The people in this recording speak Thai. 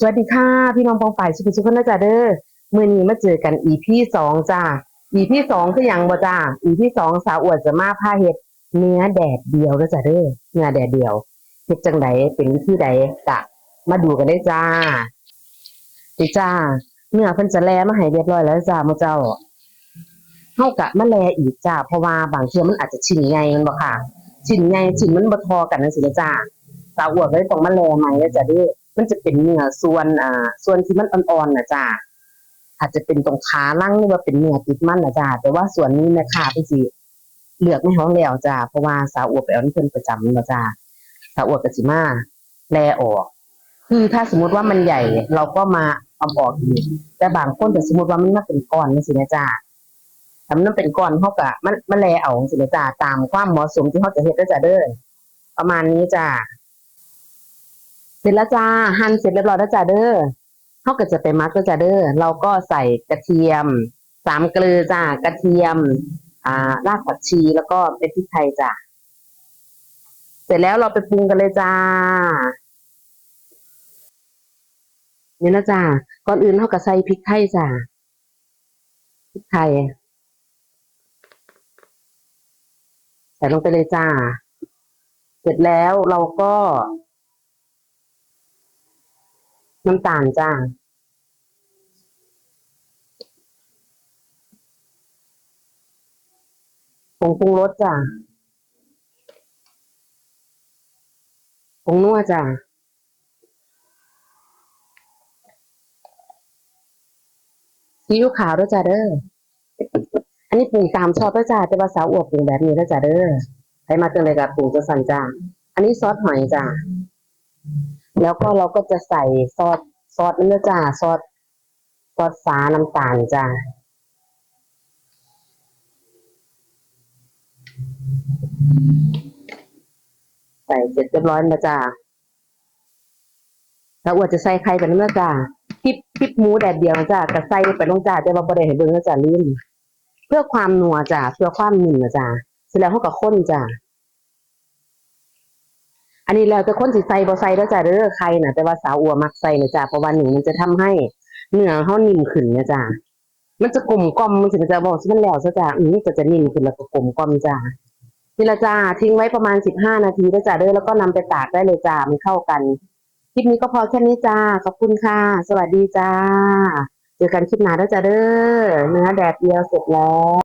สวัสดีค่ะ พี่น้องปองฝ่ายสุขสุขนะจ๊ะเด้อมื่อนี้มาเจอกัน EP สองจ้า EP สองคืออย่างบ่จ้า EP สองสาวอวดจะมาผ้าเห็ดเนื้อแดดเดียวนะจ๊ะเด้อเนื้อแดดเดียวเฮ็ดจังไดเป็นวิธีใดกะ มาดูกันได้จ้าดีจ้า เนื้อเพิ่นจะแลมาให้เรียบร้อยแล้วจ้ามื้อเจ้าเฮากะมาแลอีกจ้าเพราะว่าบางเทื่อมันอาจจะชิ้นใหญ่มันบ่ค่ะ ชิ้นใหญ่ชิ้นมันบ่ทอกันจังซี่นะจ้าสาวอวดก็เลยต้องมาแลใหม่แล้วจ้ะเด้อ มันจะเป็นเนื้อส่วนอ่าส่วนที่มันอ่อนๆนะจ้าอาจจะเป็นตรงขาล่างหรือว่าเป็นเนื้อติดมันนะจ้าแต่ว่าส่วนนี้แม่ค้าพิ่สิเลือกไม่ห้องแล้วจ้าเพราะว่าสาวอวบไปเอาที่เพิ่นประจำนะจ้าสาวอวบก็สิมาแลออก คือถ้าสมมติว่ามันใหญ่เราก็มาเอาออกอีกแต่บางคนแต่สมมติว่ามันมาเป็นก้อนจังซี่นะจ้าถ้ามันเป็นก้อนเฮาก็มันมันแลเอาจังซี่นะจ้าตามความเหมาะสมที่เฮาจะเฮ็ดเด้จ้าเด้อประมาณนี้จ้า ร็จแล้วจ้าหั่นเสร็จเรียบร้อยแล้วจ้าเด้อเขาก็จะไปมักแล้วจ้าเด้อเราก็ใส่กระเทียมสามเกลือจ้ากระเทียม อ่ารากผักชีแล้วก็เป็นพริกไทยจ้าเสร็จแล้วเราไปปรุงกันเลยจ้านี่นะจ้าก่อนอื่นเขาก็ใส่พริกไทยจ้าพริกไทยใส่ลงไปเลยจ้า เสร็จแล้วเราก็ น้ำตาลจ้า ผงปรุงรสจ้าผงนัวจ้าซีอิ๊วขาวด้วยจ้าเด้อ อันนี้ปรุงตามชอบด้วยจ้าแต่ว่าสาวอวบปรุงแบบนี้ด้วยจ้าเด้อใครมาเจอเลยกับปรุงจะสั่นจ้า อันนี้ซอสหอยจ้า แล้วก็เราก็จะใส่ซอสซอสนี่นะจ้าซอสซอสฟ้าน้ำตาลจ้าใส่เสร็จเรียบร้อยแล้วจ้าแล้วอวดจะใส่ไข่ไปนั่นนะจ้าพริบพริบหมูแดดเดียวจ้าก็ใส่ไปลงจ้าแต่ว่าบ่ได้ให้เบิ่งนะจ้าลืมเพื่อความนัวจ้าเพื่อความนิ่มนะจ้าเสร็จแล้วเขาก็ข้นจ้า อันนี้แล้วแต่คนสิใส่บ่ใส่แล้วจ้ะเด้อใครนะแต่ว่าสาวอัวมักใส่นะจ้ะเพราะว่าหนึ่งมันจะทำให้เนื้อเฮานิ่มขึ้นนะจ้ะมันจะกลมกล่อมมันสิจะบอกสิมันแล้วซะจ้ะอือก็จะนิ่มขึ้นแล้วก็กลมกล่อมจ้ะนี่ละจ้าทิ้งไว้ประมาณ15นาทีแล้จ้ะเด้อแล้วก็นำไปตากได้เลยจ้ะมันเข้ากันคลิปนี้ก็พอแค่นี้จ้าขอบคุณค่ะ สวัสดีจ้าเจอกันคลิปหน้าแล้วจ้ะเด้อเนื้อแดดเดียวเสร็จแล้ว